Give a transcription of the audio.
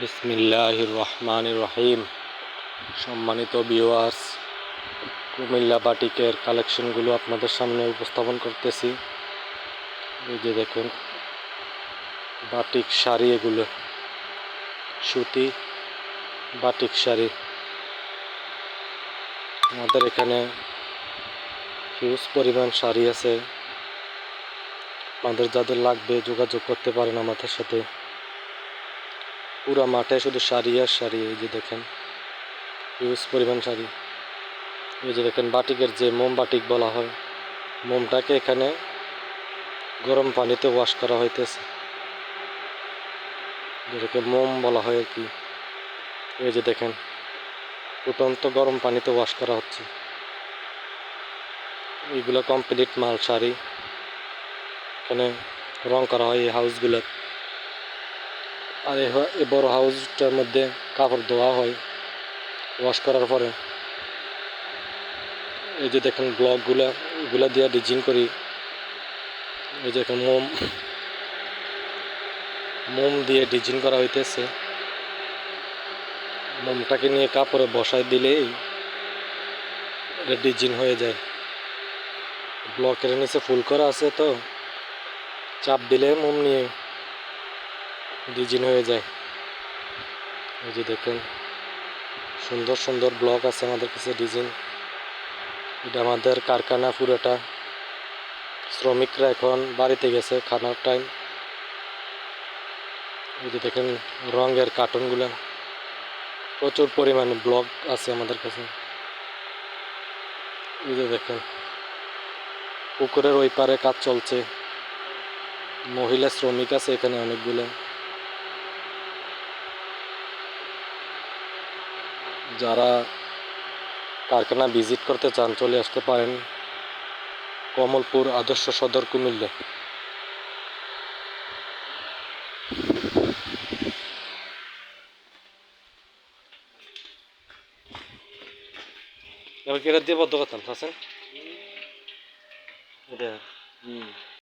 বিসমিল্লাহ রহমান রহিম সম্মানিত ভিউয়ার্স কুমিল্লা বাটিকের কালেকশনগুলো আপনাদের সামনে উপস্থাপন করতেছি। এই যে দেখুন, বাটিক শাড়ি এগুলো, সুতি বাটিক শাড়ি। আমাদের এখানে হিউজ পরিমাণ শাড়ি আছে। আপনাদের যাদের লাগবে যোগাযোগ করতে পারেন আমাদের সাথে। পুরা মাঠে শুধু শাড়ি আর শাড়ি, এই যে দেখেন হিউজ পরিমাণ শাড়ি। এই যে দেখেন, বাটিকের যে মোম বাটিক বলা হয়, মোমটাকে এখানে গরম পানিতে ওয়াশ করা হইতেছে। যেটাকে মোম বলা হয় আর কি। এই যে দেখেন, ফুটন্ত গরম পানিতে ওয়াশ করা হচ্ছে। এইগুলো কমপ্লিট মাল শাড়ি। এখানে রং করা হয় এই হাউসগুলো আর এই বড় হাউসটার মধ্যে কাপড় ধোয়া হয় ওয়াশ করার পরে। এই যে দেখেন ব্লকগুলা, এগুলা দিয়ে ডিজিং করি। এই যে দেখেন মোম মোম দিয়ে ডিজিং করা হইতেছে। মোমটাকে নিয়ে কাপড়ে বসায় দিলেই ডিজাইন হয়ে যায়। ব্লকের নিচে ফুল করা আছে তো, চাপ দিলে মোম নিয়ে ডিজাইন হয়ে যায়। এই যে দেখেন, সুন্দর সুন্দর ব্লক আছে আমাদের কাছে ডিজিন এটা আমাদের কারখানা পুরোটা। শ্রমিকরা এখন বাড়িতে গেছে খানার টাইম এই যে দেখেন, রঙের কার্টুনগুলো। প্রচুর পরিমাণে ব্লক আছে আমাদের কাছে। এই যে দেখেন, পুকুরের ওই পারে কাজ চলছে। মহিলা শ্রমিক আছে এখানে অনেকগুলো। যারা কারখানা ভিজিট করতে চান, চলে আসতে পারেন কমলপুর আদর্শ সদর কুমিল্লা। এবার কি এটা দিয়ে বদ্ধ করতাম হাসেন এটা